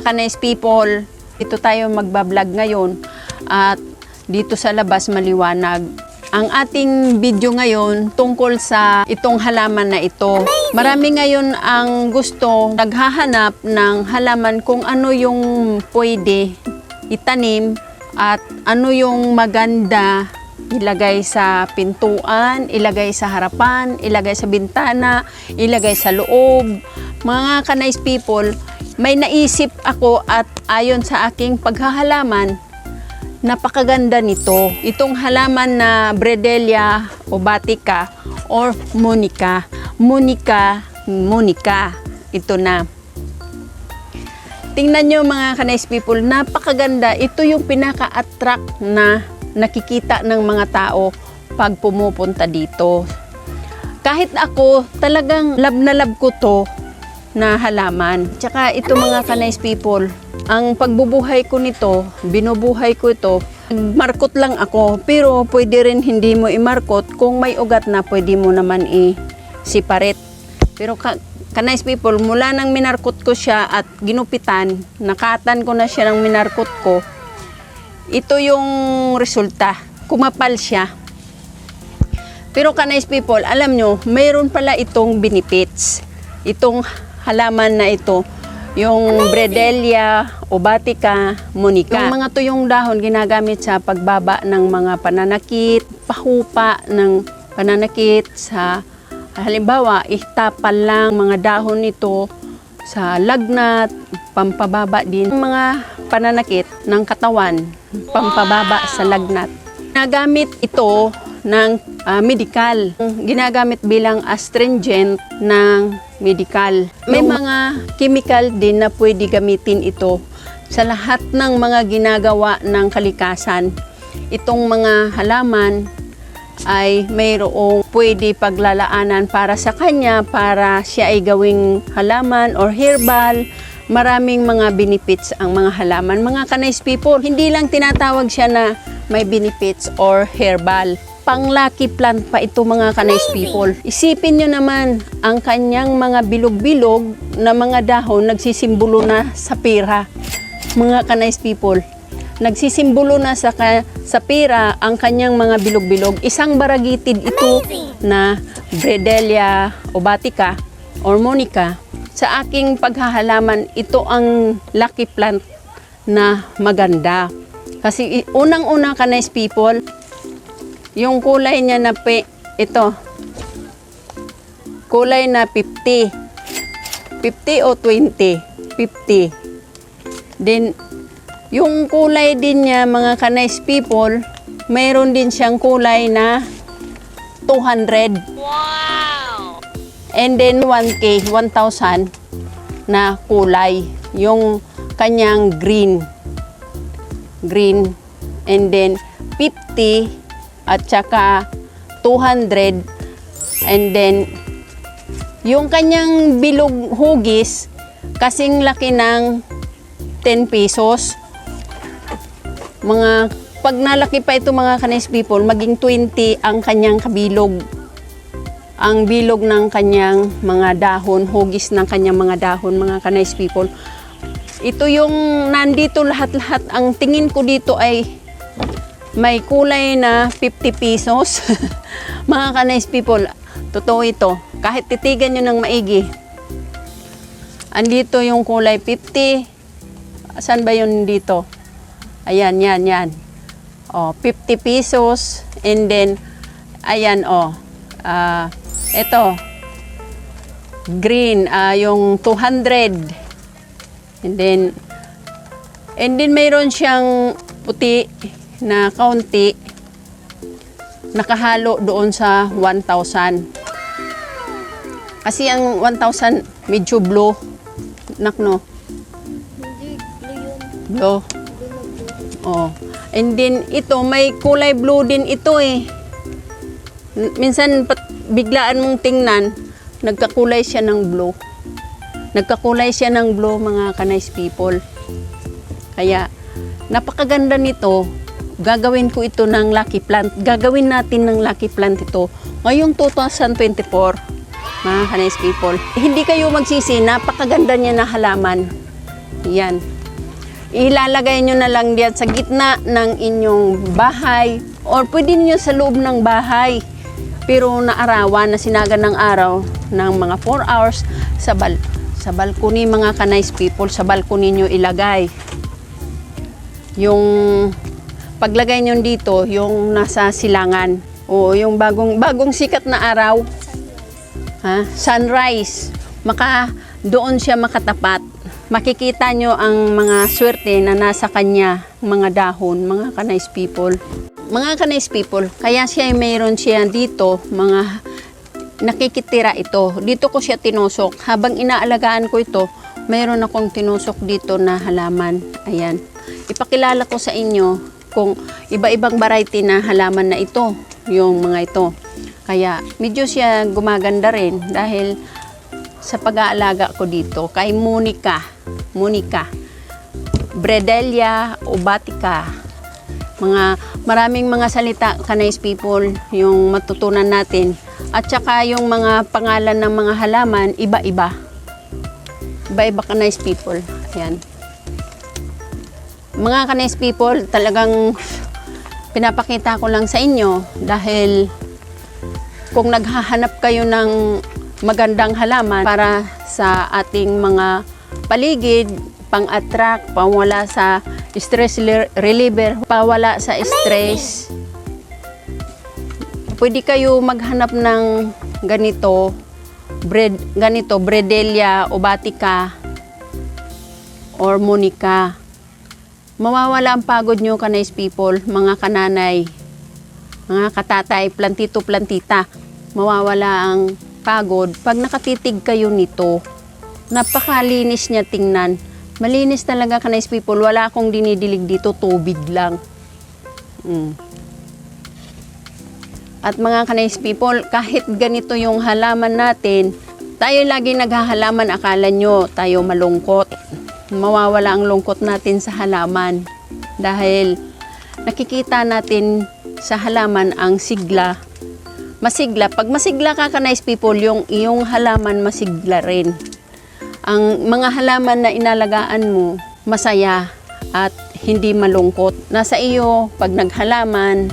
Mga kanais people. Dito tayo magbablog ngayon at dito sa labas maliwanag. Ang ating video ngayon tungkol sa itong halaman na ito. Marami ngayon ang gusto naghahanap ng halaman kung ano yung pwede itanim at ano yung maganda ilagay sa pintuan, ilagay sa harapan, ilagay sa bintana, ilagay sa loob. Mga kanais people, may naisip ako at ayon sa aking paghahalaman, napakaganda nito. Itong halaman na Bredelia obatica or Monica. Monica, Monica. Ito na. Tingnan nyo mga kanais people, napakaganda. Ito yung pinaka-attract na nakikita ng mga tao pag pumupunta dito. Kahit ako, talagang love na love ko to na halaman. Tsaka ito mga kanais people, ang pagbubuhay ko nito, binubuhay ko ito, markot lang ako, pero pwede rin hindi mo imarkot kung may ugat na pwede mo naman i-separate. Pero ka, kanais people, mula nang minarkot ko siya at ginupitan, nakatan ko na siya ng minarkot ko, ito yung resulta. Kumapal siya. Pero kanais people, alam nyo, mayroon pala itong benefits. Itong halaman na ito, yung Bredelia, Obatica, Monica. Yung mga tuyong dahon ginagamit sa pagbaba ng mga pananakit, pahupa ng pananakit sa halimbawa, ihtapal lang mga dahon nito sa lagnat, pampababa din mga pananakit ng katawan, pampababa sa lagnat. Nagamit ito ng ah, medical. Ginagamit bilang astringent ng medical. May mga chemical din na pwede gamitin ito sa lahat ng mga ginagawa ng kalikasan. Itong mga halaman ay mayroong pwede paglalaanan para sa kanya para siya ay gawing halaman or herbal. Maraming mga benefits ang mga halaman. Mga kanais people, hindi lang tinatawag siya na may benefits or herbal. Pang lucky plant pa ito mga kanais people. Isipin nyo naman, ang kanyang mga bilog-bilog na mga dahon nagsisimbolo na sa pera. Mga kanais people, nagsisimbolo na sa, ka, sa pera ang kanyang mga bilog-bilog. Isang baragitid ito na Bredelia obatica or Monica. Sa aking paghahalaman, ito ang lucky plant na maganda. Kasi unang-una ka nice people, yung kulay niya na pe, ito, kulay na 50. 50 o 20? 50. Then, yung kulay din niya, mga kanais people, mayroon din siyang kulay na 200. Wow! And then 1K, 1,000 na kulay. Yung kanyang green. Green. And then 50 at saka 200. And then yung kanyang bilog hugis, kasing laki ng 10 pesos. Mga, pag nalaki pa ito mga kanis people, maging 20 ang kanyang kabilog. Ang bilog ng kanyang mga dahon, hugis ng kanyang mga dahon, mga kanais people. Ito yung nandito lahat-lahat. Ang tingin ko dito ay may kulay na 50 pesos. mga kanais people, totoo ito. Kahit titigan nyo ng maigi. Andito yung kulay 50. Saan ba yun dito? Ayan, yan, yan. Oh, 50 pesos. And then, ayan, oh. Ah, ito. Green, ah, yung 200. And then, and then mayroon siyang puti na kaunti nakahalo doon sa 1,000. Kasi ang 1,000 medyo blue. Nakno. Blue. Oh. And then ito, may kulay blue din ito eh. Minsan pat, biglaan mong tingnan, nagkakulay siya ng blue. Nagkakulay siya ng blue mga kanais people. Kaya napakaganda nito. Gagawin ko ito ng lucky plant. Gagawin natin ng lucky plant ito ngayong 2024. Mga kanais people. Hindi kayo magsisi, napakaganda niya na halaman. Yan. Ilalagay nyo na lang diyan sa gitna ng inyong bahay or pwede niyo sa loob ng bahay. Pero naarawan na sinagan ng araw ng mga 4 hours sa bal sa balcony mga ka-nice people, sa balcony nyo ilagay. Yung paglagay nyo dito, yung nasa silangan o yung bagong bagong sikat na araw, ha? Sunrise. Maka doon siya makatapat. Makikita nyo ang mga swerte na nasa kanya, mga dahon, mga ka-nice people. Mga ka-nice people, kaya siya mayroon siya dito, mga nakikitira ito. Dito ko siya tinusok. Habang inaalagaan ko ito, mayroon akong tinusok dito na halaman. Ayan. Ipakilala ko sa inyo kung iba-ibang variety na halaman na ito, yung mga ito. Kaya medyo siya gumaganda rin dahil sa pag-aalaga ko dito kay Monica. Monica. Bredelia obatica. Mga maraming mga salita kanais people yung matutunan natin. At saka yung mga pangalan ng mga halaman iba-iba. Iba-iba kanais people. Ayan. Mga kanais people, talagang pinapakita ko lang sa inyo dahil kung naghahanap kayo ng magandang halaman para sa ating mga paligid, pang-attract, pawala sa stress reliever, pawala sa stress. Pwede kayo maghanap ng ganito, bread, ganito, Bredelia, Obatica, or Monica. Mawawala ang pagod nyo, kanais people, mga kananay, mga katatay, plantito, plantita. Mawawala ang pagod pag nakatitig kayo nito. Napakalinis niya tingnan. Malinis talaga kanais people. Wala akong dinidilig dito, tubig lang. Mm. At mga kanais people, kahit ganito yung halaman natin, tayo lagi naghahalaman, akala nyo tayo malungkot. Mawawala ang lungkot natin sa halaman. Dahil nakikita natin sa halaman ang sigla. Masigla. Pag masigla ka kanais people, yung iyong halaman masigla rin. Ang mga halaman na inalagaan mo, masaya at hindi malungkot. Nasa iyo, pag naghalaman,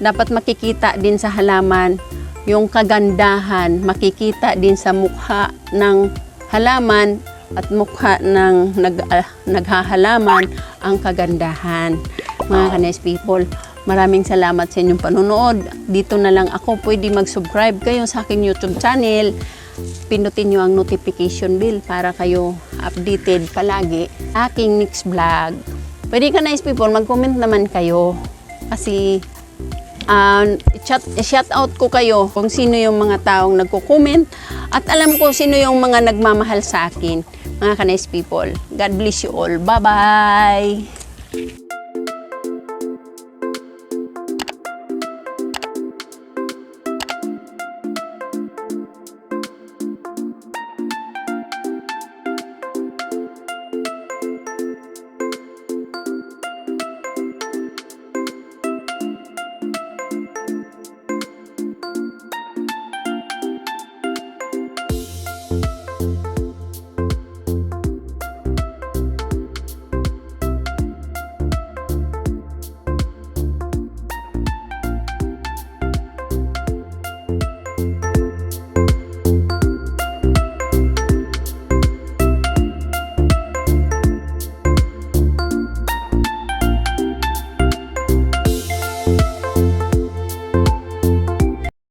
dapat makikita din sa halaman yung kagandahan, makikita din sa mukha ng halaman at mukha ng nag, ah, naghahalaman ang kagandahan. Mga ka-nice people, maraming salamat sa inyong panonood. Dito na lang ako pwede mag-subscribe kayo sa aking YouTube channel. Pindutin nyo ang notification bell para kayo updated palagi aking next vlog. Pwede ka nice people, mag-comment naman kayo. Kasi um, chat, shout out ko kayo kung sino yung mga taong nagko-comment at alam ko sino yung mga nagmamahal sa akin, mga ka-nice people. God bless you all. Bye-bye!